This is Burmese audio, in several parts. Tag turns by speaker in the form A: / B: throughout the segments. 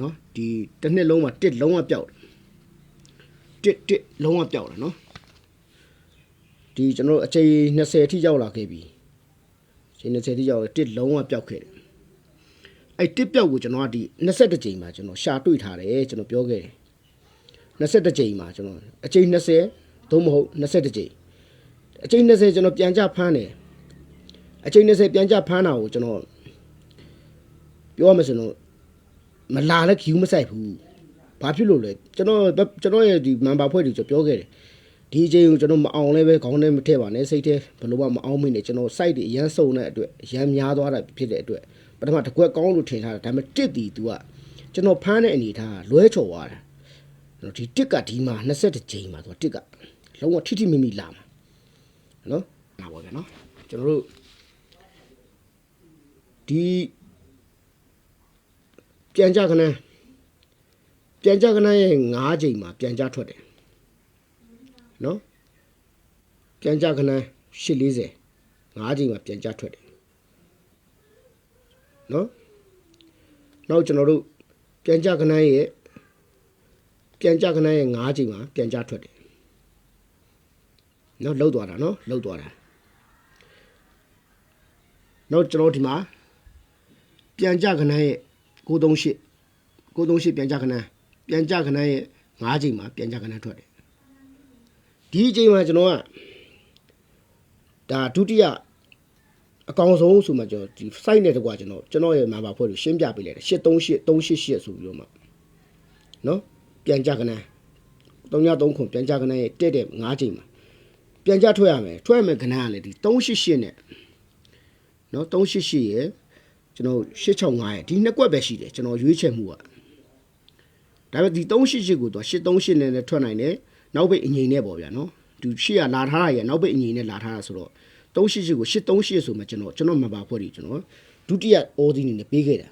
A: နော်ဒီတစ်နှစ်လုံးမှာတစ်လုံးဝပျောက်တယ်တစ်တစ်လုံးဝပျောက်တယ်နော်ဒီကျွန်တော်တို့အချိန်20အထိရောက်လာခဲ့ပြီအချိန်20အထိရောက်တယ်တစ်လုံးဝပျောက်ခဲ့တယ်အဲ့တစ်ပျောက်ကိုကျွန်တော်ကဒီ21ကြိမ်မှာကျွန်တော်ရှာတွေ့ထားတယ်ကျွန်တော်ပြောခဲ့တယ်21ကြိမ်မှာကျွန်တော်အချိန်20သို့မဟုတ်21ကြိမ်အချိန်20ကျွန်တော်ပြန်ကြဖမ်းတယ်အချိန်20ပြန်ကြဖမ်းတာကိုကျွန်တော်ပြောရမယ်ဆိုတော့ မလာလည်း queue မဆိုင်ဘူးဘာဖြစ်လို့လဲကျွန်တော်ကျွန်တော်ရဲ့ဒီ member ဖွဲ့တွေကျွန်တော်ပြောခဲ့တယ်ဒီအချိန်ကိုကျွန်တော်မအောင်လဲပဲခေါင်းထဲမထည့်ပါနဲ့စိတ်ထဲဘယ်လိုမှမအောင်မိနဲ့ကျွန်တော် site တွေအရန်စုံတဲ့အတွက်အရန်များသွားတာဖြစ်တဲ့အတွက်ပထမတစ်ခွက်ကောင်းလို့ထင်ထားတာဒါပေမဲ့တစ်တီ तू ကကျွန်တော်ဖမ်းတဲ့အနေထားလွဲချော်သွားတာနော်ဒီတစ်ကဒီမှာ21ချိန်မှာ तू တစ်ကလုံးဝထိထိမိမိလာမှာနော်လာပါဗျာနော်ကျွန်တော်တို့ဒီ ပြန်ကြခဏပြန်ကြခဏရဲ့9ချိန်မှာပြန်ကြထွက်တယ်နော်ပြန်ကြခဏ840 9ချိန်မှာပြန်ကြထွက်တယ်နော်နောက်ကျွန်တော်တို့ပြန်ကြခဏရဲ့ပြန်ကြခဏရဲ့9ချိန်မှာပြန်ကြထွက်တယ်နော်လှုပ်သွားတာနော်လှုပ်သွားတာနောက်ကျွန်တော်ဒီမှာပြန်ကြခဏရဲ့ 938 938ပြန်ကြခဏပြန်ကြခဏရဲ့9ချိန်မှာပြန်ကြခဏထွက်တယ်ဒီအချိန်မှာကျွန်တော်ကဒါဒုတိယအကောင်ဆုံးဆိုမှကျွန်တော်ဒီ site နဲ့တကွာကျွန်တော်ကျွန်တော်ရဲ့ member ဖွဲ့ကိုရှင်းပြပေးလိုက်တယ်838 388ဆိုပြီးတော့မှနော်ပြန်ကြခဏ393ခုပြန်ကြခဏရဲ့တက်တဲ့9ချိန်မှာပြန်ကြထွက်ရမယ်ထွက်ရမယ်ခဏကလည်းဒီ388နဲ့နော်388ရဲ့ ကျွန်တော်865ရဲ့ဒီနှစ်ကွက်ပဲရှိတယ်ကျွန်တော်ရွေးချယ်မှုကဒါပေမဲ့ဒီ388ကိုတော့838နဲ့လည်းထွက်နိုင်တယ်နောက်ပိတ်အငိမ့်နဲ့ပေါ့ဗျာနော်သူရှေ့ကလာထားရရဲ့နောက်ပိတ်အငိမ့်နဲ့လာထားတာဆိုတော့388ကို838ဆိုမှကျွန်တော်ကျွန်တော်မပါဖွဲ့ဒီကျွန်တော်ဒုတိယအော်ဒီနေနဲ့ပေးခဲ့တာ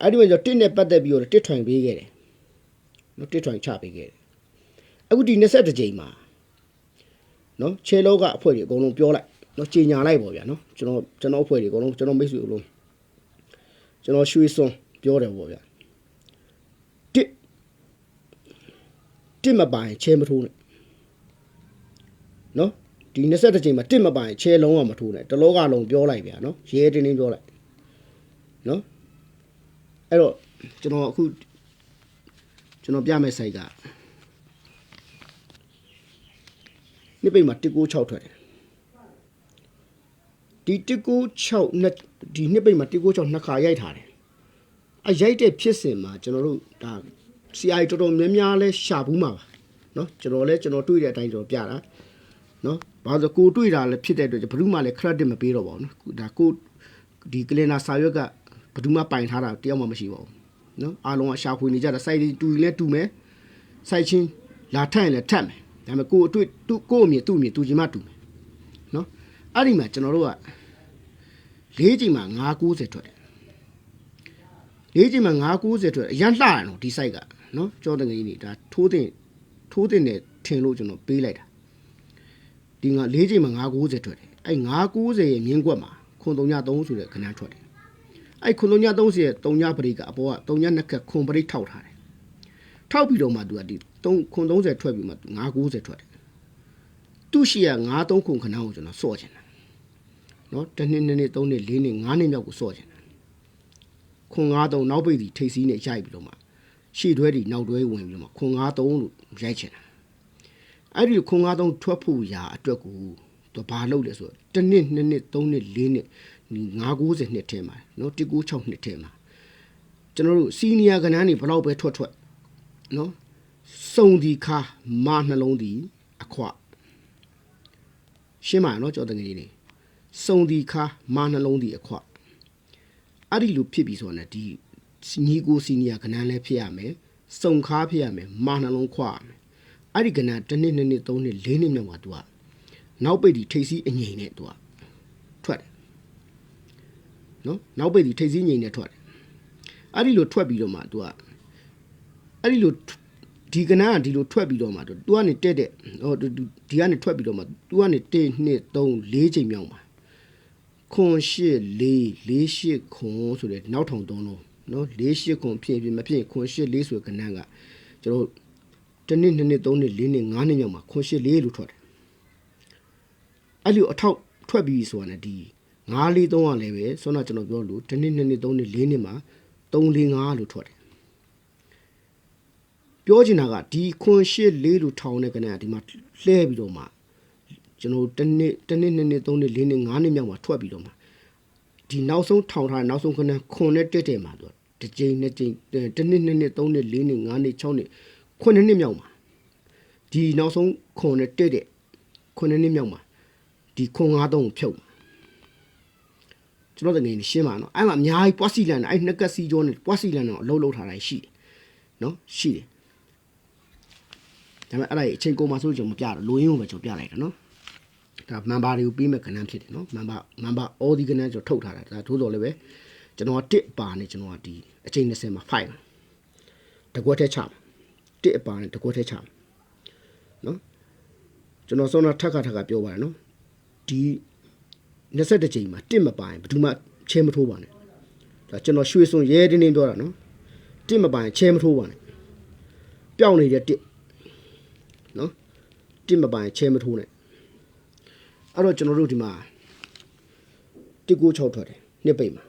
A: အဲ့ဒီမှာကျွန်တော်တစ်နဲ့ပတ်သက်ပြီးတော့တစ်ထွင်ပေးခဲ့တယ်နော်တစ်ထွင်ချပေးခဲ့တယ်အခုဒီ21ကြိမ်မှာနော်ခြေလောကအဖွဲတွေအကုန်လုံးပြောလိုက် နော်ကြေညာလိုက်ပေါ့ဗျာနော်ကျွန်တော်ကျွန်တော်အဖွဲ့တွေအကုန်လုံးကျွန်တော်မိတ်ဆွေအကုန်လုံးကျွန်တော်ရွှေစွန်ပြောတယ်ပေါ့ဗျာတစ်တစ်မပိုင်ချဲမထိုးနဲ့နော်ဒီ21ချိန်မှာတစ်မပိုင်ချဲလုံးဝမထိုးနဲ့တလောကလုံးပြောလိုက်ဗျာနော်ရဲတင်းတင်းပြောလိုက်နော်အဲ့တော့ကျွန်တော်အခုကျွန်တော်ပြမယ့် site ကနှစ်ပိတ်မှာ196ထွက်တယ် ဒီ196နှစ်ဒီနှစ်ပိတ်မှာ196နှစ်ခါရိုက်ထားတယ်အရိုက်တဲ့ဖြစ်စဉ်မှာကျွန်တော်တို့ဒါ CI တော်တော်များများလဲရှာဘူးမှာပါเนาะကျွန်တော်လဲကျွန်တော်တွေ့တဲ့အတိုင်းကျွန်တော်ပြတာเนาะဘာလို့ကိုတွေ့တာလဲဖြစ်တဲ့အတွက်ဘယ်သူမှလည်း credit မပေးတော့ပါဘူးเนาะဒါကိုဒီ calendar စာရွက်ကဘယ်သူမှပိုင်ထားတာတယောက်မှမရှိပါဘူးเนาะအားလုံးကရှာဖွေနေကြတာ site တူရင်လဲတူမယ် site ချင်းလာထပ်ရင်လည်းထပ်မယ်ဒါပေမဲ့ကိုအတွေ့သူ့ကိုအမြင်သူ့အမြင်တူချင်မှတူမယ်เนาะအဲ့ဒီမှာကျွန်တော်တို့က လေးချိန်မှာ990ထွက်တယ်လေးချိန်မှာ990ထွက်အရန်လှရနော်ဒီ site ကနော်ကြောတငယ်ကြီးနေဒါထိုးတင်ထိုးတင်တယ်ထင်လို့ကျွန်တော်ပေးလိုက်တာဒီငါလေးချိန်မှာ990ထွက်တယ်အဲ့990ရဲ့မြင်းကွက်မှာခွန်303ဆိုတဲ့ခဏထွက်တယ်အဲ့ခွန်330ရဲ့3ညပရိကအပေါ်က3ညနှစ်ခက်ခွန်ပရိထောက်ထားတယ်ထောက်ပြီးတော့မှသူကဒီ3ခွန်30ထွက်ပြီးမှ990ထွက်တယ်သူ့ရှိရ93ခွန်ခဏကိုကျွန်တော်စော့ချင်တယ် နော်တစ်နှစ်နှစ်နှစ်သုံးနှစ်လေးနှစ်ငါးနှစ်မြောက်ကိုစော့ချင်တယ်ခွန်ငါးသုံးနောက်ပိတ်ဒီထိတ်စီးနဲ့ရိုက်ပြီးတော့မှရှေ့တွဲဒီနောက်တွဲဝင်ပြီးတော့မှခွန်ငါးသုံးလို့ရိုက်ချင်တာအဲ့ဒီခွန်ငါးသုံးထွက်ဖို့ရာအတွက်ကိုသူဘာလုပ်လဲဆိုတော့တစ်နှစ်နှစ်နှစ်သုံးနှစ်လေးနှစ်990နှစ်ထဲမှာနော်196နှစ်ထဲမှာကျွန်တော်တို့စီနီယာကဏ္ဍနေဘလောက်ပဲထွက်ထွက်နော်စုံဒီခါမာနှလုံးဒီအခွရှင်းပါနော်ကြောတငယ်ကြီးနေ စုံဒီခါမာနှလုံးဒီအခွအဲ့ဒီလိုဖြစ်ပြီဆိုတော့ ਨੇ ဒီညီကိုစီနီယာကဏ္ဍလည်းဖြစ်ရမယ်စုံခါဖြစ်ရမယ်မာနှလုံးခွရမယ်အဲ့ဒီကဏ္ဍတစ်နှစ်နှစ်နှစ်သုံးနှစ်လေးနှစ်မြောက်မှာ तू ကနောက်ပိတ်ဒီထိတ်စီးအငိမ့်နဲ့ तू ကထွက်တယ်နော်နောက်ပိတ်ဒီထိတ်စီးငိမ့်နဲ့ထွက်တယ်အဲ့ဒီလိုထွက်ပြီးတော့မှ तू ကအဲ့ဒီလိုဒီကဏ္ဍကဒီလိုထွက်ပြီးတော့မှ तू ကနေတက်တဲ့ဟိုဒီကနေထွက်ပြီးတော့မှ तू ကနေ1 2 3 4ချိန်မြောက်မှာ ခွန်ရှစ်လေးလေးရှစ်ခွန်ဆိုတဲ့နောက်ထောင်သုံးလုံးနော်၄၈ခွန်ဖြစ်ဖြစ်မဖြစ်ခွန်၈၄ဆိုတဲ့ကဏ္ဍကကျွန်တော်တစ်နှစ်နှစ်နှစ်သုံးနှစ်လေးနှစ်ငါးနှစ်မြောက်မှာခွန်၈၄လို့ထွက်တယ်အဲ့လိုအထောက်ထွက်ပြီးဆိုတာ ਨੇ ဒီ9 4 3ကလည်းပဲဆွမ်းနာကျွန်တော်ပြောလို့တစ်နှစ်နှစ်နှစ်သုံးနှစ်လေးနှစ်မှာ3 4 5လို့ထွက်တယ်ပြောချင်တာကဒီခွန်၈၄လို့ထောင်းတဲ့ကဏ္ဍကဒီမှာလှဲပြီးတော့မှ ကျွန်တော်တစ်နှစ်တစ်နှစ်နှစ်နှစ်သုံးနှစ်လေးနှစ်ငါးနှစ်မြောက်မှာထွက်ပြီးတော့မှဒီနောက်ဆုံးထောင်ထားတဲ့နောက်ဆုံးခဏခွန်နဲ့တက်တယ်မှာသူကတစ်ကြိမ်နှစ်ကြိမ်တစ်နှစ်နှစ်နှစ်သုံးနှစ်လေးနှစ်ငါးနှစ်ခြောက်နှစ်ခုနှစ်နှစ်မြောက်မှာဒီနောက်ဆုံးခွန်နဲ့တက်တဲ့ခုနှစ်နှစ်မြောက်မှာဒီခွန်ငါးသုံးကိုဖြုတ်မှာကျွန်တော်တကယ်ရှင်းပါနော်အဲ့မှာအများကြီးပွားစီလန်အဲ့နှစ်ကက်စီကျော်နဲ့ပွားစီလန်တော့အလုံးလုံးထားတာရှိတယ်နော်ရှိတယ်ဒါပေမဲ့အဲ့ဒါကြီးအချိန်ကုန်မှာဆိုကျွန်တော်မပြတော့လိုရင်းကိုပဲကျွန်တော်ပြလိုက်တာနော် ဒါမန်ပါတွေကိုပြီးမဲ့ကဏ္ဍဖြစ်တယ်နော်မန်ပါမန်ပါ all ဒီကဏ္ဍကျွန်တော်ထုတ်ထားတာဒါသို့တော်လည်းပဲကျွန်တော်က1ပါနဲ့ကျွန်တော်ကဒီအချိန်20မှာ5မှာတကွက်ထဲချမှာ1အပါနဲ့တကွက်ထဲချမှာနော်ကျွန်တော်စောနာထက်ခါထက်ခါပြောပါတယ်နော်ဒီ20ချိန်မှာ1မပါရင်ဘယ်သူမှချဲမထိုးပါနဲ့ဒါကျွန်တော်ရွှေစွန်ရဲတင်းတင်းပြောတာနော်1မပါရင်ချဲမထိုးပါနဲ့ပျောက်နေတဲ့1နော်1မပါရင်ချဲမထိုးနဲ့ အဲ့တော့ကျွန်တော်တို့ဒီမှာ196ထွက်တယ်နှစ်ပိတ်မှာ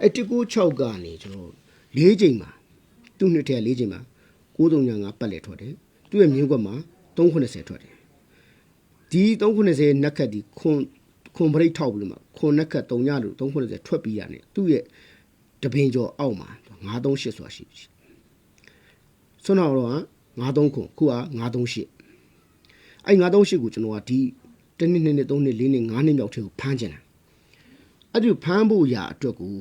A: အဲ့196ကနေကျွန်တော်၄ချိန်မှာသူ့နှစ်ထက်၄ချိန်မှာ935ပတ်လေထွက်တယ်သူ့ရဲ့မြင်းကွက်မှာ390ထွက်တယ်ဒီ390နက်ခတ်ဒီခွန်ခွန်ပရိတ်ထောက်ပြီးတော့မှခွန်နက်ခတ်3ညလို့390ထွက်ပြီးရတယ်သူ့ရဲ့တပင်ကျော်အောက်မှာ938ဆိုတာရှိရှိဆွမ်းတော်တော့93ခွန်ခုက938အဲ့938ကိုကျွန်တော်ကဒီ တနည်းနည်းနဲ့သုံးနှစ်လေးနှစ်ငါးနှစ်မြောက်ထဲကိုဖမ်းကျင်တာအဲ့ဒီဖမ်းဖို့ရာအတွက်ကို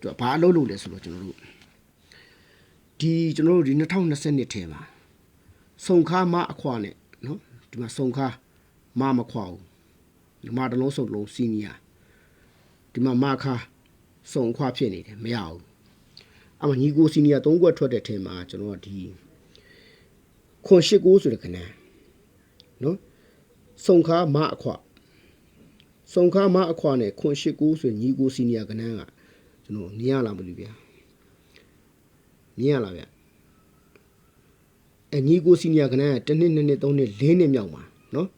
A: သူကဘာအလုပ်လုပ်လဲဆိုတော့ကျွန်တော်တို့ဒီကျွန်တော်တို့ဒီ2020ထဲမှာစုံခါမအခွာနဲ့နော်ဒီမှာစုံခါမမခွာဘူးဒီမှာတစ်လုံးစုံတစ်လုံးစီနီယာဒီမှာမခါစုံခွာဖြစ်နေတယ်မရဘူးအမညီကိုစီနီယာ၃ခွက်ထွက်တဲ့ထဲမှာကျွန်တော်ကဒီခွန်ရှိကိုဆိုတဲ့ခဏနော် စုံခါမအခွစုံခါမအခွနဲ့ခွန်ရှိကူဆိုရင်ညီကိုစီနီယာကနန်းကကျွန်တော်မြင်ရလားမလို့ဗျာမြင်ရလားဗျာအဲညီကိုစီနီယာကနန်းကတစ်နှစ်နှစ်နှစ်သုံးနှစ်လေးနှစ်မြောက်မှာနော်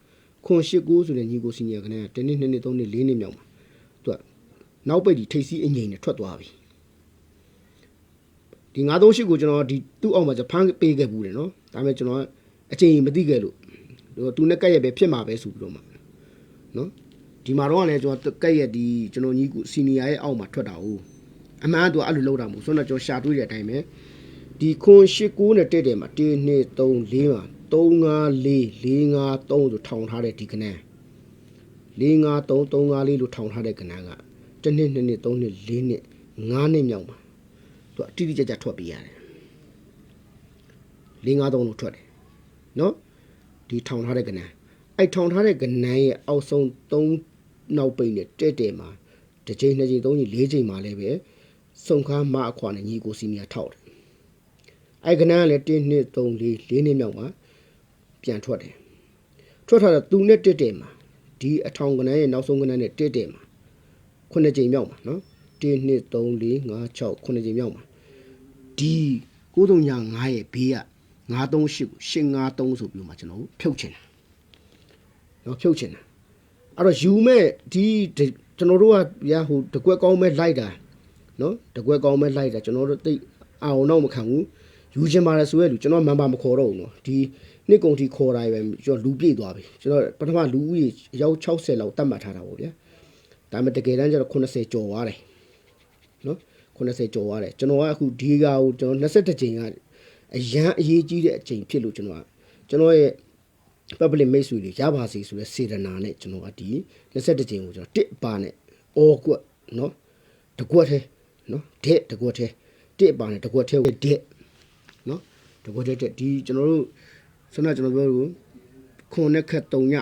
A: ခွန်ရှိကူဆိုတဲ့ညီကိုစီနီယာကနန်းကတစ်နှစ်နှစ်နှစ်သုံးနှစ်လေးနှစ်မြောက်မှာသူကနောက်ပိတ်ဒီထိပ်စီးအငိန်နဲ့ထွက်သွားပြီဒီ938ကိုကျွန်တော်ဒီသူ့အောက်မှာဂျပန်ပေးခဲ့ဘူးတယ်နော်ဒါပေမဲ့ကျွန်တော်အချိန်မသိခဲ့လို့ သူနဲ့ကက်ရက်ပဲဖြစ်မှာပဲဆိုပြီးတော့မှနော်ဒီမှာတော့လည်းကျွန်တော်ကက်ရက်ဒီကျွန်တော်ညီကူစီနီယာရဲ့အောက်မှာထွက်တာ哦အမှန်ကသူအဲ့လိုလောက်တာမဟုတ်ဆိုတော့ကျွန်တော်ရှာတွေးတဲ့အတိုင်းပဲဒီခွန်၈9နဲ့တက်တယ်မှာ1 2 3 4မှာ3 5 4 4 5 3ဆိုထောင်ထားတဲ့ဒီကနန်း4 5 3 3 5 4လို့ထောင်ထားတဲ့ကနန်းကတစ်နှစ်နှစ်နှစ်3နှစ်4နှစ်5နှစ်မြောက်မှာသူအတိအကျကျထွက်ပေးရတယ်4 5 3လို့ထွက်တယ်နော် ဒီထောင်ထားတဲ့ကဏ္ဍအဲ့ထောင်ထားတဲ့ကဏ္ဍရဲ့အောက်ဆုံး၃နောက်ပိတ်နဲ့တဲ့တဲ့မှာတစ်ချိန်နှစ်ချိန်သုံးချိန်လေးချိန်မှာလည်းပဲစုံခါမအခွာနဲ့ညီကိုစီနီယာထောက်တယ်အဲ့ကဏ္ဍကလည်း1 2 3 4 4နှစ်မြောက်မှာပြန်ထွက်တယ်ထွက်ထားတော့သူနဲ့တက်တယ်မှာဒီအထောင်ကဏ္ဍရဲ့နောက်ဆုံးကဏ္ဍနဲ့တက်တယ်မှာခုနှစ်ချိန်မြောက်မှာနော်1 2 3 4 5 6ခုနှစ်ချိန်မြောက်မှာဒီ939ရဲ့ဘေးက 938ကို853ဆိုပြီးတော့မှကျွန်တော်တို့ဖြုတ်ချင်တယ်။နော်ဖြုတ်ချင်တယ်။အဲ့တော့ယူမဲ့ဒီကျွန်တော်တို့ကဗျာဟိုတကွက်ကောင်းမဲ့လိုက်တာနော်တကွက်ကောင်းမဲ့လိုက်တာကျွန်တော်တို့တိတ်အာုံတော့မခံဘူး။ယူချင်ပါတယ်ဆိုရဲလူကျွန်တော်မန်ပါမခေါ်တော့ဘူးနော်။ဒီနှစ်ကုန်ထိခေါ်တာပဲကျွန်တော်လူပြည့်သွားပြီ။ကျွန်တော်ပထမလူဦးရေရောက်60လောက်တတ်မှတ်ထားတာပေါ့ဗျာ။ဒါပေမဲ့တကယ်တမ်းကျတော့80ကျော်သွားတယ်။နော်80ကျော်သွားတယ်။ကျွန်တော်ကအခုဒီကာကိုကျွန်တော်21ကြိမ်က အရန်အရေးကြီးတဲ့အချိန်ဖြစ်လို့ကျွန်တော်ကကျွန်တော်ရဲ့ public မိတ်ဆွေတွေရပါစေဆိုတဲ့စေတနာနဲ့ကျွန်တော်ကဒီ21ကြိမ်ကိုကျွန်တော်တစ်ပါနဲ့အော်ကွက်နော်တကွက်သေးနော်တဲ့တကွက်သေးတစ်ပါနဲ့တကွက်သေးတဲ့နော်တကွက်သေးတဲ့ဒီကျွန်တော်တို့ဆန္ဒကျွန်တော်ပြောလို့ခွန်နဲ့ခက်3ည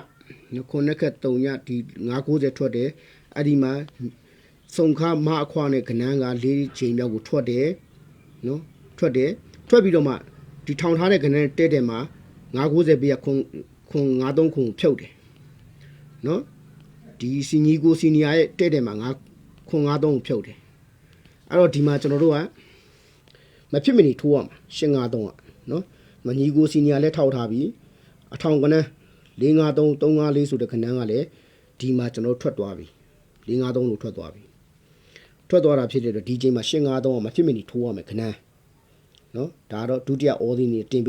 A: နော်ခွန်နဲ့ခက်3ညဒီ990ထွက်တယ်အဲ့ဒီမှာစုံခါမအခွားနဲ့ကနန်းက၄ချိန်မြောက်ကိုထွက်တယ်နော်ထွက်တယ် ထွက်ပြီးတော့မှဒီထောင်ထားတဲ့ကနန်းတဲ့တဲ့မှာ990ပြည့်ခွန်ခွန်93ခွန်ဖြုတ်တယ်နော်ဒီစီညီကိုစီနီယာရဲ့တဲ့တဲ့မှာ9ခွန်93ကိုဖြုတ်တယ်အဲ့တော့ဒီမှာကျွန်တော်တို့ကမဖြစ်မနေထိုးရမှာရှင်း53ကနော်မညီကိုစီနီယာလည်းထောက်ထားပြီးအထောင်ကနန်း453 354ဆိုတဲ့ခဏန်းကလည်းဒီမှာကျွန်တော်တို့ထွက်သွားပြီ453လို့ထွက်သွားပြီထွက်သွားတာဖြစ်တဲ့အတွက်ဒီချိန်မှာရှင်း53ကမဖြစ်မနေထိုးရမယ်ခဏန်း နော်ဒါကတော့ဒုတိယအော်ဒီနေတင်ပေး